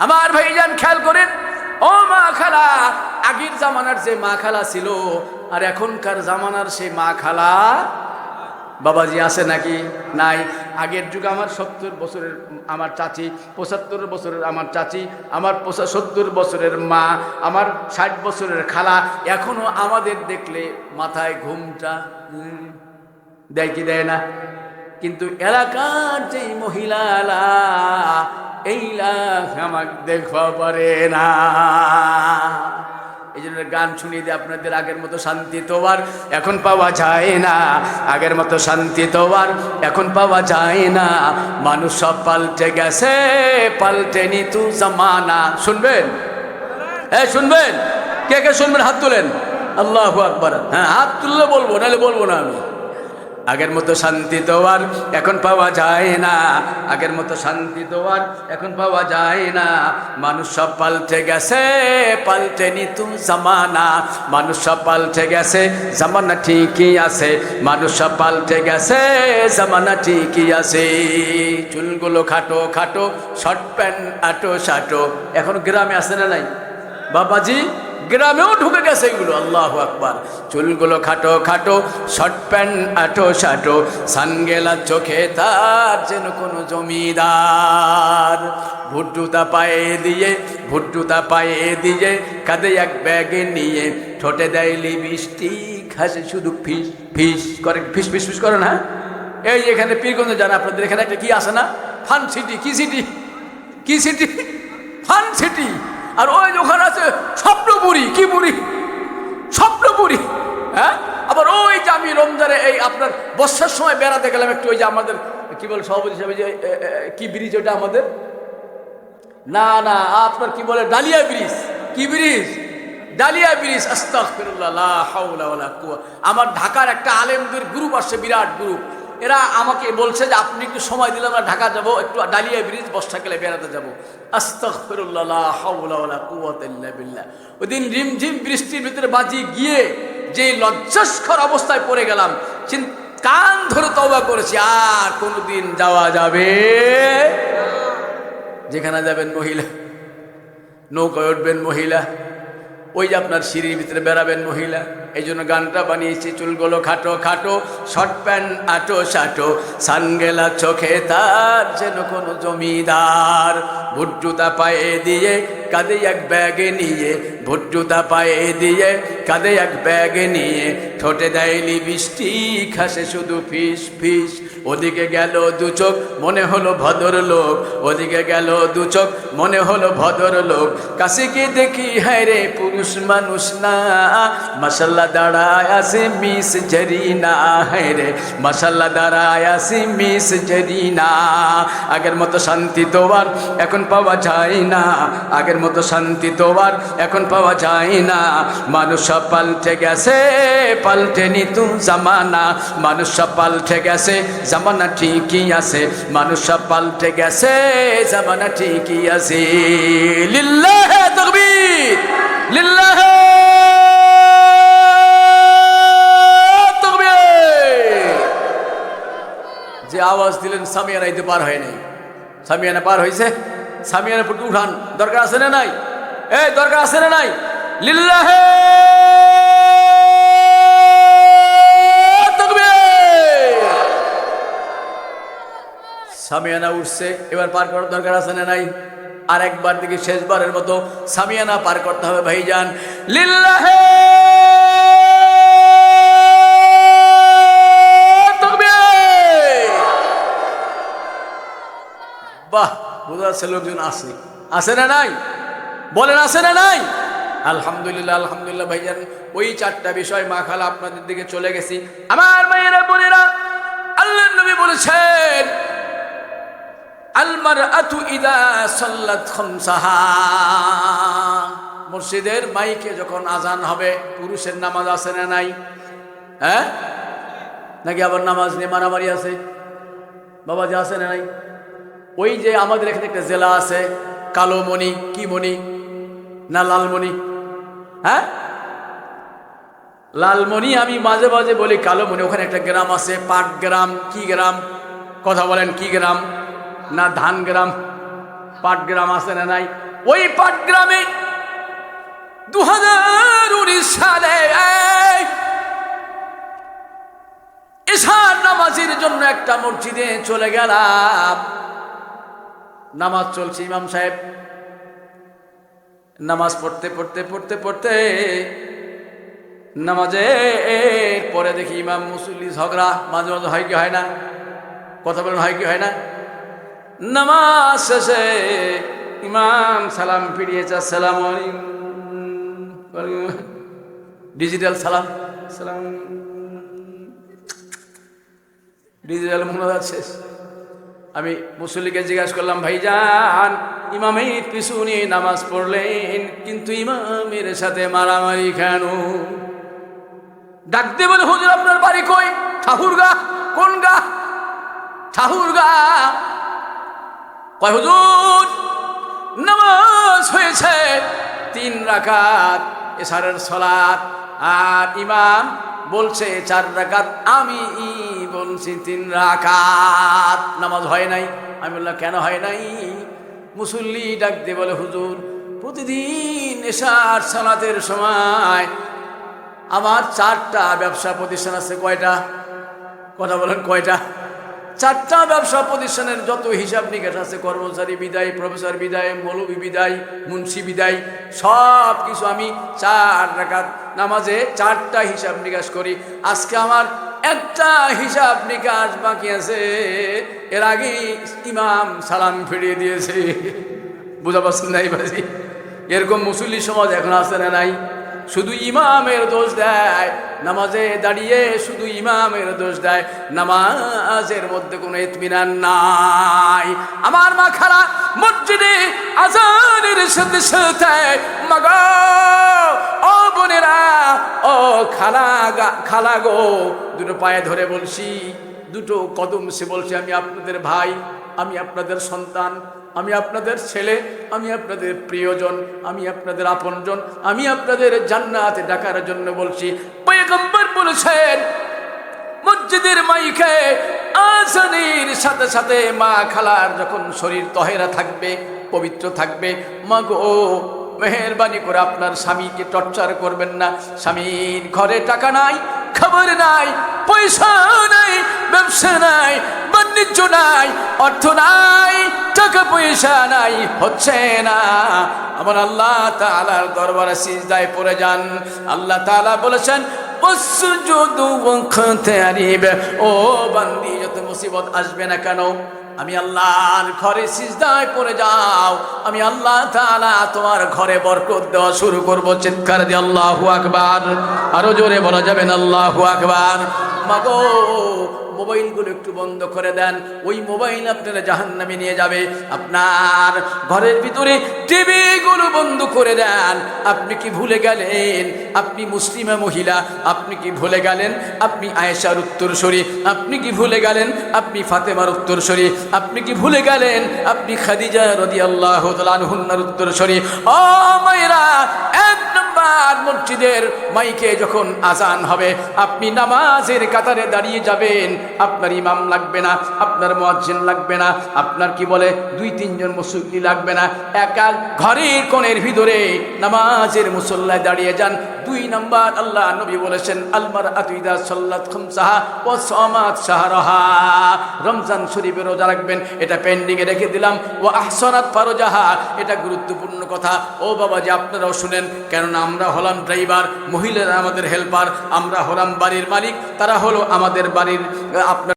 আমার ভাইজান খেয়াল করেন, ও মা খালা, আগের জামানার যে মা খালা ছিল, আর এখনকার জামানার সেই মা খালা বাবাজি আছে নাকি? নাই। আগের যুগে আমার সত্তর বছরের আমার চাচি, পঁচাত্তর বছরের আমার চাচি, আমার সত্তর বছরের মা, আমার ষাট বছরের খালা, এখনও আমাদের দেখলে মাথায় ঘুমটা দেয় কি দেয় না? কিন্তু এলাকার যে মহিলারা এইলা আমাকে দেখবা পারে না। এই জন্য গান শুনিয়ে দিয়ে আপনাদের আগের মতো শান্তি তো এখন পাওয়া যায় না। আগের মতো শান্তি তো আর এখন পাওয়া যায় না। মানুষ সব পাল্টে গেছে, পাল্টে নিতু জামানা। শুনবেন? হ্যাঁ শুনবেন? কে কে শুনবেন? হাত তুলেন। আল্লাহ আকবর। হ্যাঁ হাত তুললে বলব, নাহলে বলব না আমি। আগের মতো শান্তি আর এখন পাওয়া যায় না। আগের মতো শান্তি আর এখন পাওয়া যায় না। মানুষ সব পাল্টে গেছে, পাল্টে নিতু জামানা। মানুষ সব পাল্টে গেছে, জামানা ঠিকই আছে। মানুষ সব পাল্টে গেছে, জামানা ঠিকই আছে। চুলগুলো খাটো খাটো, শর্ট প্যান্ট আটো সাটো। এখন গ্রামে আসে না নাই? বাবাজি গ্রামেও ঢুকে গেছে এগুলো, আল্লাহ আকবার। চুলগুলো খাটো খাটো শর্ট প্যান্ট আটো সাটো, সানগেলা চোখে তার যেন কোনো জমিদার। ভুট্টুতা পায়ে দিয়ে, ভুট্টুতা পায়ে দিয়ে, কাঁধে এক ব্যাগে নিয়ে, ঠোঁটে দেয়লি বৃষ্টি খাসে শুধু ফিস ফিস করে, ফিস ফিস ফিস করে না? এই এখানে পীরগঞ্জ যান, আপনাদের এখানে একটা কি আসে না? ফান সিটি, কি সিটি? কি সিটি? Fun city. আর ওই ওখানে আছে স্বপ্নপুরি কি বুড়ি? স্বপ্নপুরি হ্যাঁ? আবার ওই যে আমি রমজানে এই আপনার বর্ষার সময় বেড়াতে গেলাম একটু, ওই যে আমাদের, কি বলে, সভাপতি হিসাবে যে কি ব্রিজ ওটা আমাদের? না না, আপনার কি বলে, ডালিয়া ব্রিজ কি ব্রিজ ডালিয়া ব্রিজ কুওয়া। আমার ঢাকার একটা আলেমদের গ্রুপ আসছে, বিরাট গ্রুপ এরা আমাকে বলছে যে আপনি একটু সময় দিলে আমরা ঢাকা যাব, একটু ডালিয়া ব্রিজ বর্ষাকালে বেড়াতে যাব। বিল্লাহ। ওদিন রিমঝিম বৃষ্টির ভিতরে বাজি গিয়ে যে লজ্জাস্কর অবস্থায় পড়ে গেলাম কান ধরে তওবা করেছি, আর কোনোদিন যাওয়া যাবে যেখানে যাবেন মহিলা, নৌকায় উঠবেন মহিলা। ওই যে আপনার সিঁড়ির ভিতরে বেড়াবেন মহিলা এই জন্য গানটা বানিয়েছি, চুলগুলো খাটো খাটো, শর্ট প্যান্ট আটো সাটো সানগেলা চোখে তার যেন কোনো জমিদার। ভুট্টুতা পায়ে দিয়ে কাঁধে এক ব্যাগে নিয়ে, ভুট্টুতা পায়ে দিয়ে কাঁধে এক ব্যাগে নিয়ে ঠোঁটে দেয়লি বৃষ্টি খাসে শুধু ফিস ফিস। ওদিকে গেল দু চোখ, মনে হলো ভদর লোক। ওদিকে গেল দু চোখ, মনে হলো ভদর লোক। কাছে দেখি হ্যাঁ রে, পুরুষ মানুষ না। মাসাল্লা দাঁড়ায় আসে মিস জরিনা হ্যাঁ রে। মাসাল্লা দাঁড়ায় আসে মিস জরিনা। আগের মতো শান্তি তো আর এখন পাওয়া যায় না। আগের মতো শান্তি তো আর এখন পাওয়া যায় না। মানুষ সব পাল্টে গেছে, পাল্টে নিতু জামানা। মানুষ পাল্টে গেছে, জামানা ঠিকই আছে। মানুষ পাল্টে গেছে, জামানা ঠিকই আছে। লিল্লাহ তকবীর, লিল্লাহ যে আওয়াজ দিলেন, সামিয়ানা ইতে পার হয় নাই সামিয়ানা পার হয়েছে সামিয়ানা ফুটে উঠান। দরকার আছে না নাই? এই, দরকার আছে না নাই? লিল্লাহ সামিয়ানা উঠছে, এবার পার করার দরকার আছে না নাই? আর একবার দিকে শেষবারের মতো সামিয়ানা পার করতে হবে ভাইজান। লিল্লাহে! লোকজন আছে। না নাই? আছে না নাই? আলহামদুলিল্লাহ আলহামদুলিল্লাহ ভাইজান, ওই চারটা বিষয় মা আপনাদের দিকে চলে গেছি। আমার মায়েরা বোনেরা আল্লাহ নবী বলেছেন আলমার আতু ইদা মসজিদের মাইকে যখন আজান হবে, পুরুষের নামাজ আছে না নাই? হ্যাঁ? নাকি আবার নামাজ নিয়ে মারামারি আছে? বাবা যে আছে না নাই? ওই যে আমাদের এখানে একটা জেলা আছে কালো মণি কি মণি? না লালমণি? হ্যাঁ? লালমণি আমি মাঝে মাঝে বলি, কালোমণি, ওখানে একটা গ্রাম আছে, পাট গ্রাম, কি গ্রাম? কথা বলেন, কি গ্রাম? না ধান গ্রাম পাটগ্রাম আছে না নাই? ওই পাটগ্রামে দু হাজার উনিশ সালে ঈশান নামাজের জন্য একটা মসজিদে চলে গেলাম। নামাজ চলছে, ইমাম সাহেব। নামাজ পড়তে পড়তে পড়তে পড়তে নামাজে পরে দেখি ইমাম মুসল্লি ঝগড়া, মাঝে মাঝে হয় কি, হয় না? কথা বলেন, হয় কি, হয় না? নামাজ শেষে ইমাম সালাম ফিরিয়েছে সালাম ডিজিটাল সালাম। সালাম। ডিজিটাল মনে যাচ্ছে আমি মুসল্লিকে জিজ্ঞাসা করলাম, ভাইজান, ইমামের পিছু নিয়ে নামাজ পড়লেন, কিন্তু ইমামের সাথে মারামারি কেন? ডাকতে বলে, হুজুর, আপনার বাড়ি কই? ঠাকুরগা? কোন গা? ঠাকুরগা? কয়, হুজুর, নামাজ হয়েছে তিন রাকাত এসারের সলাত আর ইমাম বলছে, চার রাকাত আমি বলছি তিন রাকাত। নামাজ হয় নাই। আমি বললাম, কেন হয় নাই? মুসল্লি ডাক দিয়ে বলে, হুজুর, প্রতিদিন এসার সালাতের সময় আমার চারটা ব্যবসা প্রতিষ্ঠান আছে, কয়টা? কথা বলেন, কয়টা? চারটা ব্যবসা প্রতিষ্ঠানের যত হিসাব নিকাশ আছে, কর্মচারী বিদায়, প্রফেসর বিদায়, মৌলবী বিদায়, মুন্সি বিদায়, সব কিছু আমি চার রাকাত নামাজে চারটা হিসাব নিকাশ করি। আজকে আমার একটা হিসাব নিকাশ বাকি আছে, এর আগে ইমাম সালাম ফিরিয়ে দিয়েছে। বুঝা পারছেন নাই বাজি? এরকম মুসল্লি সমাজ এখন আছে না নাই? শুধু ইমামের দোষ দেয়, নামাজে দাঁড়িয়ে শুধু ইমামের দোষ দেয়, নামাজের মধ্যে কোনো ইতমিনান নাই। আমার মা খালা মসজিদে আজানের সাথে সাথে মাগো, ও বোনেরা, ও খালা খালা গো, দুটো পায়ে ধরে বলছি, দুটো কদম সে বলছে, আমি আপনাদের ভাই, আমি আপনাদের সন্তান। আমি আপনাদের ছেলে, আমি আপনাদের প্রিয়জন, আমি আপনাদের আপনজন, আমি আপনাদের জান্নাতে ডাকার জন্য বলছি, পয়গম্বর বলেছেন, মসজিদের মাইকে আসানির সাথে সাথে মা খালার যখন শরীর তহেরা থাকবে, পবিত্র থাকবে, মা গো, মেহরবানি করে আপনার স্বামীকে টর্চার করবেন না, স্বামীর ঘরে টাকা নাই খাবার নাই, পয়সা নাই, ব্যবসা নাই, বাণিজ্য নাই, অর্থ নাই, টাকা পয়সা নাই, হচ্ছে না। আমার আল্লাহ তালার দরবারে সিজদায় পড়ে যান। আল্লাহ তালা বলেছেন ও বান্দি, যত মুসিবত আসবে না কেন? আমি আল্লাহর ঘরে সিজদায় পড়ে যাও। আমি আল্লাহ তাআলা তোমার ঘরে বরকত দেওয়া শুরু করব। চিৎকার দিয়ে আল্লাহু আকবার। আরও জোরে বলা যাবেন আল্লাহু আকবার। মাগো, মোবাইলগুলো একটু বন্ধ করে দেন। ওই মোবাইল আপনারা জাহান্নামে নিয়ে যাবে। আপনার ঘরের ভিতরে টিভিগুলো বন্ধ করে দেন। আপনি কি ভুলে গেলেন? আপনি মুসলিমা মহিলা, আপনি কি ভুলে গেলেন? আপনি আয়েশার উত্তরসরি, আপনি কি ভুলে গেলেন? আপনি ফাতেমার উত্তরসরি, আপনি কি ভুলে গেলেন? আপনি খাদিজা রদি আল্লাহ হুন্নার উত্তরসরি। ও মায়েরা নম্বর মসজিদের মাইকে যখন আজান হবে, আপনি নামাজের কাতারে দাঁড়িয়ে যাবেন। আপনার ইমাম লাগবে না, আপনার মোয়াজ্জিন লাগবে না, আপনার কি বলে, দুই, তিনজন মুসল্লি লাগবে না। একা ঘরের কোণের ভিতরে নামাজের মুসল্লায় দাঁড়িয়ে যান। দুই নাম্বার আল্লাহ নবী বলেছেন আলমার আতুইদা সাল্লাত খুমসাহা ও সমাত সাহারহা রমজান শরীফে রোজা রাখবেন, এটা পেন্ডিংয়ে রেখে দিলাম। ও আহসনাত ফারোজাহা। এটা গুরুত্বপূর্ণ কথা। ও বাবা যে আপনারাও শুনেন, কেননা আমরা হলাম ড্রাইভার, মহিলারা আমাদের হেল্পার, আমরা হলাম বাড়ির মালিক, তারা হলো আমাদের বাড়ির, আপনার